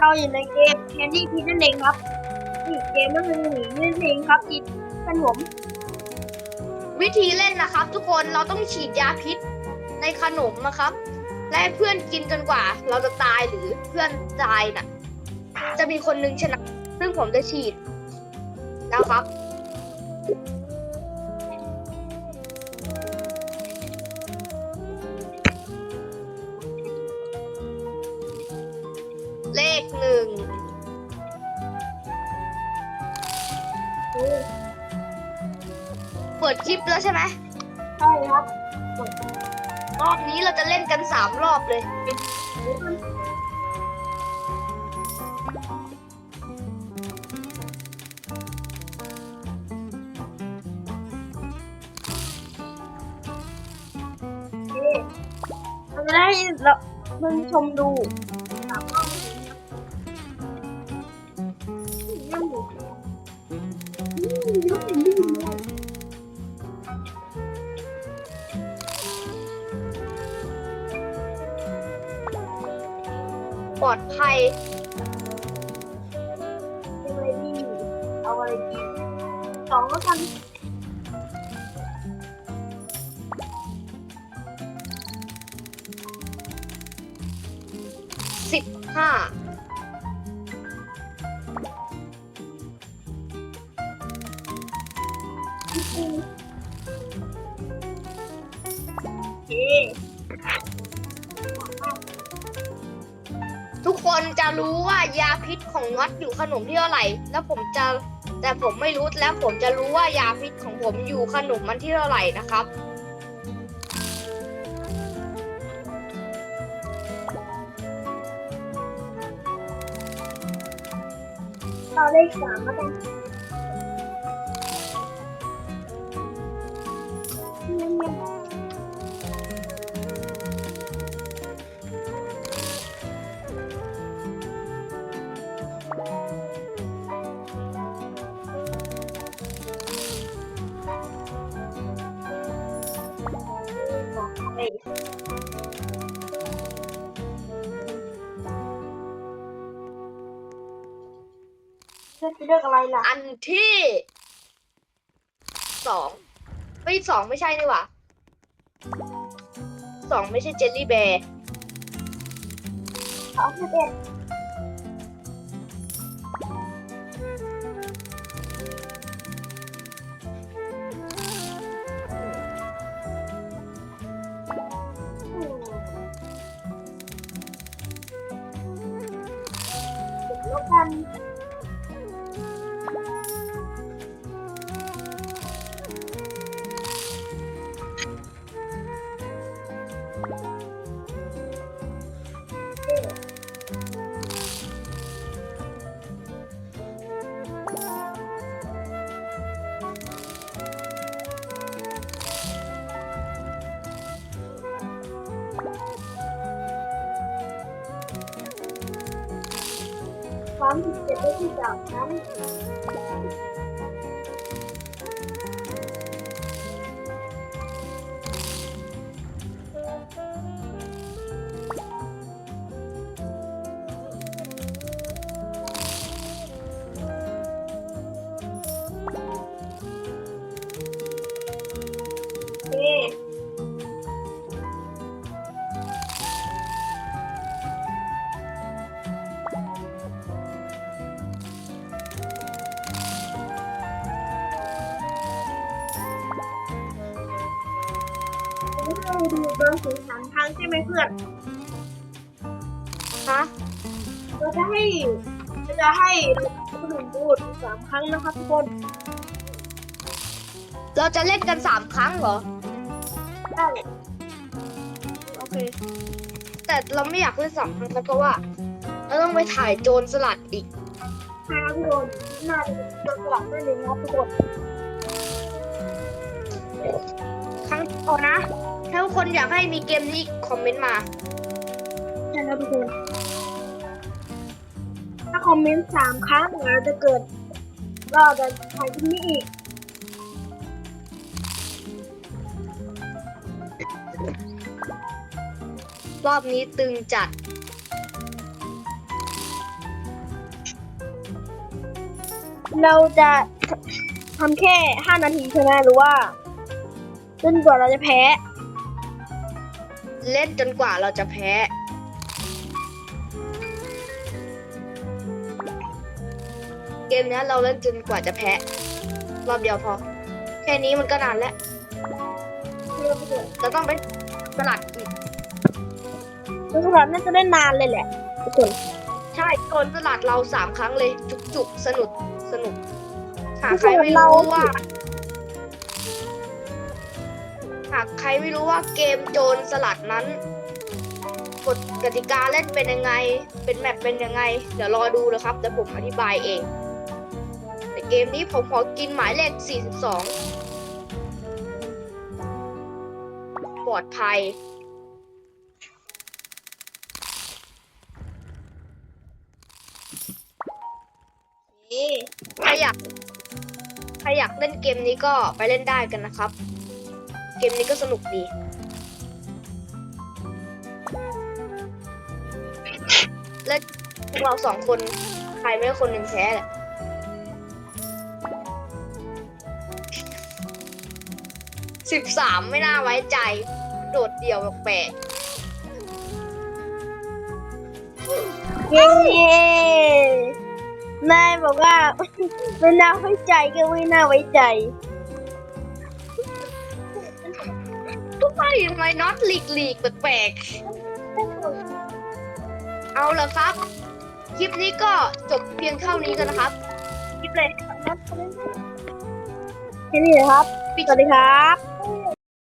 เราอยู่ในเกมแคนดี้พีนั่นเองครับนี่เกมก็คือหนีนั่นเองครับอีเป็นผมวิธีเล่นนะครับ ทุกคนเราต้องฉีดยาพิษในขนมนะครับ และให้เพื่อนกินจนกว่า เราจะตายหรือเพื่อนตายน่ะ จะมีคนหนึงชนะ ซึ่งผมจะฉีดแล้วครับ ดคลิปแล้วใช่ไหมใช่ครับรอบนี้เราจะเล่นกันสามรอบเลยเราจะได้เราเพิ่งชมดูสามรอบนั่นหมู อืมยกอย่างนี้เลยปลอดภัยยังไรดีเอาอะไรดีสองก็ทำสิบห้า คนจะรู้ว่ายาพิษของน็อตอยู่ขนมที่เท่าไหร่ แล้วผมจะแต่ผมไม่รู้แล้วผมจะรู้ว่ายาพิษของผมอยู่ขนมมันที่เท่าไหร่นะครับ เราเลขสามก็เป็น เฮ้ยเลือกไปเลือกอะไรล่ะ อันที่สองไม่สองไม่ใช่นี่หว่าสองไม่ใช่เจลลี่แบร์เอาสิบเอ็ด แล้ วกันความผิ เราดูเบอร์ถึงสามครั้งใช่ไหมเพื่อนฮะเราจะให้เราจะให้คนอื่นพูดสามครั้งนะครับทุกคน เราจะเล่นกันสามครั้งเหรอได้โอเค แต่เราไม่อยากเล่นสามครั้งนะเพราะว่า เราต้องไปถ่ายโจรสลัดอีกห้าทุกคนน่าจะเป็นตัวสลับได้เลยนะครับทุกคนครั้งต่อนะ ถ้าทุกคนอยากให้มีเกมนี้อีกคอมเมนต์มาใช่ครับทุกคนถ้าคอมเมนต์สามครั้งเราจะเกิดก็จะถ่ายคลิปนี้อีกรอบนี้ตึงจัด เราจะทำแค่ห้านาทีใช่ไหมหรือว่าจนกว่าเราจะแพ้ เล่นจนกว่าเราจะแพ้ เกมเนี้ยเราเล่นจนกว่าจะแพ้ รอบเดียวพอ แค่นี้มันก็นานแล้วเราต้องไปสลัดอีกแล้วสำหรับน่าจะได้นานเลยแหละทุกคนใช่โดนสลัดเราสามครั้งเลย จุกจุกๆสนุกสนุกหากใครไม่รู้ว่าากใครไม่รู้ว่าเกมโจรสลัดนั้นกฎกติกาเล่นเป็นยังไง เป็นแมปเป็นยังไง เดี๋ยวรอดูนะครับเดี๋ยวผมอธิบายเอง แต่เกมนี้ผมขอกินหมายเลข 42 ปลอดภัย นี่ใครอยากใครอยากเล่นเกมนี้ก็ไปเล่นได้กันนะครับ เกมนี้ก็สนุกดีเล่นพวกเราสองคน ใครไม่คนหนึ่งแพ้แหละสิบสามไม่น่าไว้ใจ โดดเดี่ยวแปลกเย้นายบอกว่าไม่น่าไว้ใจก็ไม่น่าไว้ใจ ๆทุกคนทำไมน็อตหลีกหลีกแปลกๆเอาละครับ คลิปนี้ก็จบเพียงเท่านี้กันนะครับ คลิปเลยแค่นี้นะครับ สวัสดีครับ